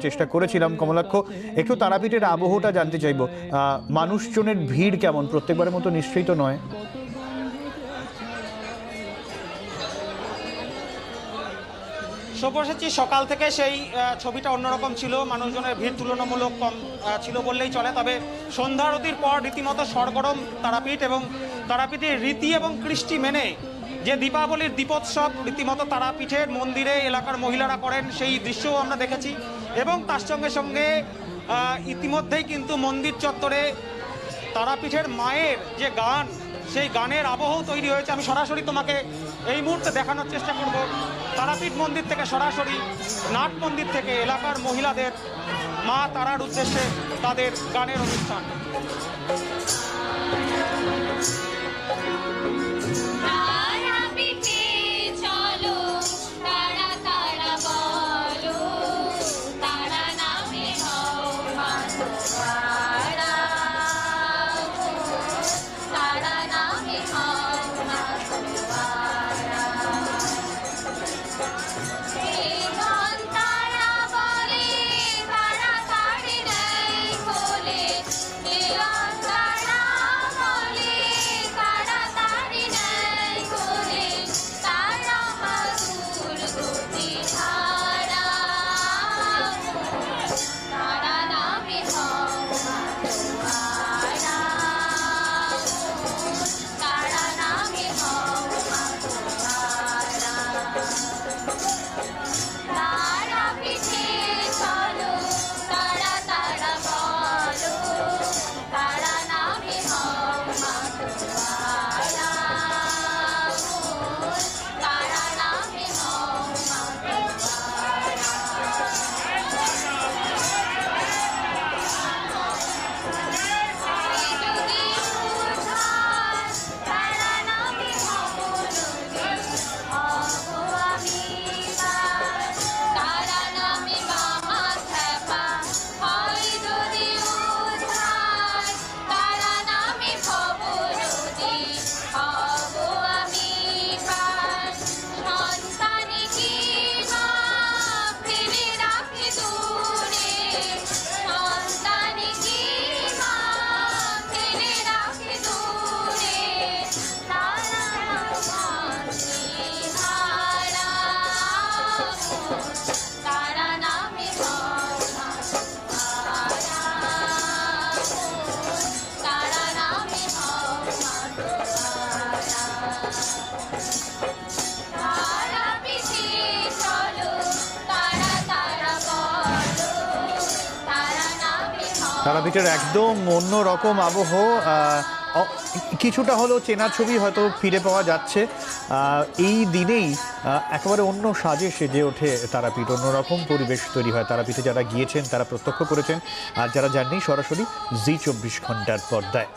চেষ্টা করেছিলাম, কমলাক্ষ। একটু তারাপীঠের আবহটা জানতে চাইব। মানুষজনের ভিড় কেমন? প্রত্যেকবারের মতো নিশ্চয়ই তো নয়। সব্যসাচী সকাল থেকে সেই ছবিটা অন্যরকম ছিল। মানুষজনের ভিড় তুলনামূলক কম ছিল বললেই চলে। তবে সন্ধ্যা আরতির পর রীতিমতো সরগরম তারাপীঠ এবং তারাপীঠের রীতি এবং কৃষ্টি মেনে যে দীপাবলির দীপোৎসব, রীতিমতো তারাপীঠের মন্দিরে এলাকার মহিলারা করেন, সেই দৃশ্যও আমরা দেখেছি। এবং তার সঙ্গে সঙ্গে ইতিমধ্যেই কিন্তু মন্দির চত্বরে তারাপীঠের মায়ের যে গান, সেই গানের আবহ তৈরি হয়েছে। আমি সরাসরি তোমাকে এই মুহূর্তে দেখানোর চেষ্টা করব। তারাপীঠ মন্দির থেকে সরাসরি নাট মন্দির থেকে এলাকার মহিলাদের মা তারার উদ্দেশ্যে তাদের গানের অনুষ্ঠান। তারাপীঠের একদম অন্য রকম আবহ কিছুটা হলেও চেনা ছবি হয়তো ফিরে পাওয়া যাচ্ছে। এই দিনেই একেবারে অন্য সাজে সেজে ওঠে তারাপীঠ। অন্যরকম পরিবেশ তৈরি হয় তারাপীঠে। যারা গিয়েছেন, তারা প্রত্যক্ষ করেছেন। আর যারা যাননি, সরাসরি জি চব্বিশ ঘণ্টার পর্দায়।